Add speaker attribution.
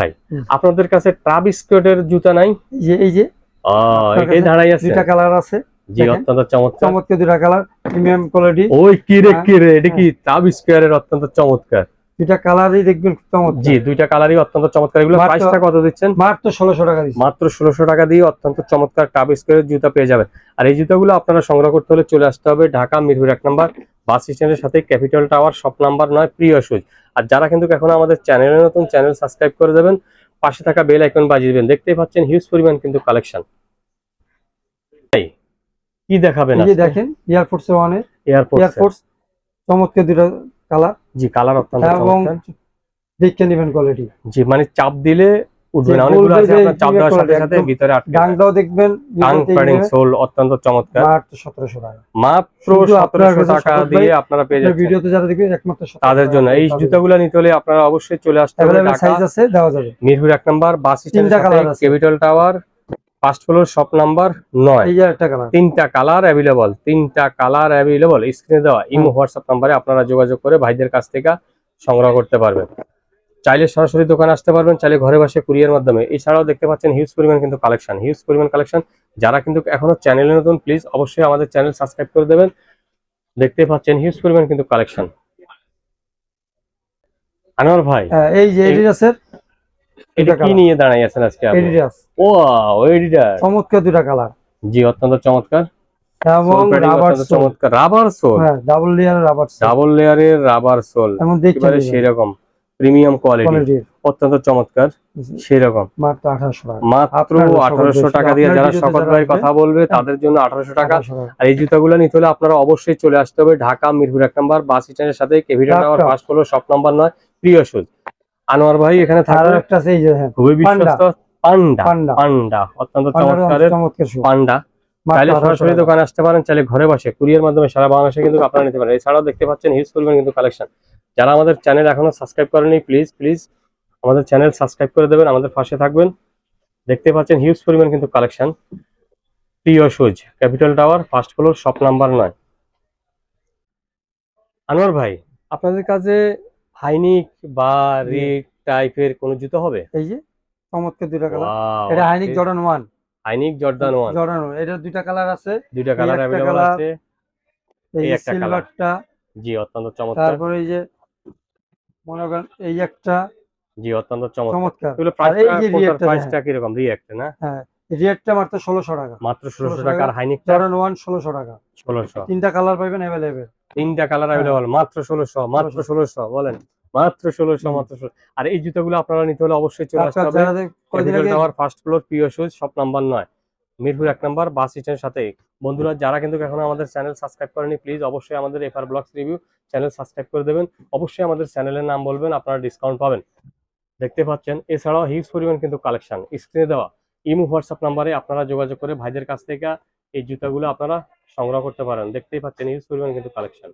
Speaker 1: ভাই। আপনাদের কাছে ট্রাভ স্কোয়ারের জুতা নাই?
Speaker 2: এই যে এই যে। আপনার
Speaker 1: দাঁড়াই আছে।
Speaker 2: দুইটা কালার আছে।
Speaker 1: জি অত্যন্ত চমৎকার।
Speaker 2: চমৎকার দুইটা কালার প্রিমিয়াম কোয়ালিটি
Speaker 1: ওই কি রে
Speaker 2: হ্যাঁ।
Speaker 1: কি রে এটা কি ট্রাভ স্কোয়ারের অত্যন্ত চমৎকার।
Speaker 2: দুইটা কালারই দেখবেন খুব চমৎকার।
Speaker 1: জি দুইটা কালারই অত্যন্ত চমৎকার। এগুলো
Speaker 2: মাত্র-
Speaker 1: প্রাইসটা কত দিচ্ছেন?
Speaker 2: মাত্র ষোলোশো টাকা দিচ্ছি।
Speaker 1: মাত্র ষোলোশো টাকা দিয়ে অত্যন্ত চমৎকার টাব স্কোয়ারের জুতা পেয়ে যাবেন। আর এই জুতাগুলো আপনারা সংগ্রহ করতে হলে চলে আসতে হবে ঢাকা মিরপুর এক নম্বর। বাস স্ট্যান্ডের সাথে ক্যাপিটাল টাওয়ার সব নাম্বার নয় প্রিয় সুজ আর যারা কিন্তু এখন আমাদের চ্যানেলে নতুন চ্যানেল সাবস্ক্রাইব করে দেবেন। পাশে থাকা বেল আইকন বাজিয়ে দেবেন। দেখতেই পাচ্ছেন হিউজ পরিমাণ কিন্তু কালেকশন কি দেখাবেন
Speaker 2: এই দেখেন এয়ারফোর্স ওয়ানে
Speaker 1: এয়ারপোর্ট
Speaker 2: এয়ারফোর্স চমৎকার দুটো কালার
Speaker 1: জি কালার অত্যন্ত
Speaker 2: এবং
Speaker 1: চমৎকার।
Speaker 2: দেখে নেবেন কোয়ালিটি
Speaker 1: জি মানে চাপ দিলে উঠবে
Speaker 2: যে
Speaker 1: না অনেকগুলো
Speaker 2: বলবে
Speaker 1: আছে
Speaker 2: যে
Speaker 1: আপনার চাপ দেওয়ার সাথে সাথে ভিতরে আটকে
Speaker 2: গাংটাও দেখবেন
Speaker 1: টাং প্যাডিং সোল অত্যন্ত চমৎকার।
Speaker 2: মাত্র টাকা।
Speaker 1: মাত্র দিয়ে আপনারা পেয়ে যাচ্ছেন।
Speaker 2: ভিডিওতে যারা দেখবেন একমাত্র
Speaker 1: তাদের জন্য এই জুতাগুলো নিতে হলে আপনারা অবশ্যই চলে আসতে হবে ঢাকা।
Speaker 2: সাইজ আছে দেওয়া যাবে।
Speaker 1: মিরপুর এক নম্বর bus stand capital tower first floor shop number নয়। তিনটা কালার অ্যাভেলেবল তিনটা কালার অ্যাভেলেবল স্ক্রিনে দেওয়া ইমো হোয়াটসঅ্যাপ নাম্বারে আপনারা যোগাযোগ করে ভাইদের কাছ থেকে সংগ্রহ করতে পারবেন। চাইলে সরাসরি দোকানে আসতে পারবেন চাইলে ঘরে বসে কুরিয়ার মাধ্যমে। এছাড়াও দেখতে পাচ্ছেন হিউজ পরিমাণ কিন্তু কালেকশন হিউজ পরিমাণ কালেকশন যারা কিন্তু এখনও চ্যানেলে নতুন প্লিজ অবশ্যই আমাদের চ্যানেল সাবস্ক্রাইব করে দেবেন। দেখতে পাচ্ছেন হিউজ পরিমাণ কিন্তু কালেকশন আনোয়ার ভাই
Speaker 2: এই যে এডিডাসের
Speaker 1: এটা কি নিয়ে দাঁড়াই আছেন আজকে আপনি?
Speaker 2: এডিডাস
Speaker 1: ও এডিটার
Speaker 2: চমৎকার দুটা কালার
Speaker 1: জি অত্যন্ত চমৎকার।
Speaker 2: এবং রাবার
Speaker 1: চমৎকার। রাবার সোল
Speaker 2: হ্যাঁ ডাবল লেয়ার রাবার
Speaker 1: ডাবল লেয়ারের রাবার সোল একেবারে সেরকম। প্রিমিয়াম কোয়ালিটি অত্যন্ত চমৎকার সেরকম।
Speaker 2: মাত্র আঠারোশো টাকা।
Speaker 1: মাত্র আঠারোশো টাকা দিয়ে যারা শকত ভাই কথা বলবে তাদের জন্য আঠারোশো টাকা। আর এই জুতাগুলো নিতে হলে আপনারা অবশ্যই চলে আসতে হবে ঢাকা মিরপুর এক নম্বর বাস স্ট্যান্ডের সাথে কেভিটা। Tower first floor shop number নয় প্রিয় সুজ আনোয়ার ভাই এখানে থাকবে।
Speaker 2: একটা হ্যাঁ
Speaker 1: খুবই বিশ্বস্ত। পান্ডা।
Speaker 2: পান্ডা।
Speaker 1: অত্যন্ত চমৎকারের
Speaker 2: চমৎকার
Speaker 1: পান্ডা। চাইলে সরাসরি দোকানে আসতে পারেন চাইলে ঘরে বসে। কুরিয়ার মাধ্যমে সারা বাংলাদেশে কিন্তু আপনারা নিতে পারেন। এছাড়াও দেখতে পাচ্ছেন হিউজ পরিমাণ কিন্তু কালেকশন যারা আমাদের চ্যানেল এখনও সাবস্ক্রাইব করেনি প্লিজ প্লিজ আমাদের চ্যানেল সাবস্ক্রাইব করে দেবেন আমাদের পাশে থাকবেন। দেখতে পাচ্ছেন হিউজ পরিমাণ কিন্তু collection Priyo shoes capital tower first floor shop number নয়। আনোয়ার ভাই আপনাদের কাছে হাইনিক বা রিক টাইপের কোনো জুতো হবে?
Speaker 2: এই যে চমৎকার দুইটা কালার এটা high neck Jordan one.
Speaker 1: High neck Jordan one.
Speaker 2: Jordan এটা দুইটা কালার আছে।
Speaker 1: দুইটা কালার
Speaker 2: colour,
Speaker 1: আছে।
Speaker 2: এই
Speaker 1: একটা।
Speaker 2: সিলভারটা
Speaker 1: জি অত্যন্ত চমৎকার।
Speaker 2: তারপরে এই যে মনে করেন এই একটা
Speaker 1: জি অত্যন্ত চমৎকার। এগুলো
Speaker 2: এই যে
Speaker 1: প্রাইসটা প্রাইসটা কীরকম? রিঅ্যাক্ট না?
Speaker 2: হ্যাঁ রিয়েটটা মাত্র ষোলোশো টাকা।
Speaker 1: মাত্র ষোলোশো
Speaker 2: 1600
Speaker 1: টাকার হাইনিকটা
Speaker 2: জর্ডান ওয়ান ষোলোশো টাকা।
Speaker 1: ষোলোশো।
Speaker 2: তিনটা কালার পাইবেন অ্যাভেলেবেল
Speaker 1: তিনটা কালার অ্যাভেলেবল মাত্র ষোলোশো মাত্র ষোলোশো বলেন। মাত্র ষোলোশো মাত্র 1600 আর এই জুতোগুলো আপনারা নিতে হলে অবশ্যই চলে আসতে হবে। First floor Priyo shoes shop number নয়। মিরপুর এক নাম্বার বাস স্ট্যান্ডের সাথে। বন্ধুরা যারা কিন্তু এখনও আমাদের চ্যানেল সাবস্ক্রাইব করেনি প্লিজ অবশ্যই আমাদের FR blogs review channel subscribe করে দেবেন। অবশ্যই আমাদের চ্যানেলের নাম বলবেন আপনারা ডিসকাউন্ট পাবেন। দেখতে পাচ্ছেন এছাড়াও হিউজ পরিমাণ কিন্তু কালেকশন স্ক্রিনে দেওয়া। ইমো হোয়াটসঅ্যাপ নাম্বারে আপনারা যোগাযোগ করে ভাইদের কাছ থেকে এই জুতাগুলো আপনারা সংগ্রহ করতে পারেন। দেখতেই পাচ্ছেন হিউজ পরিমাণ কিন্তু কালেকশন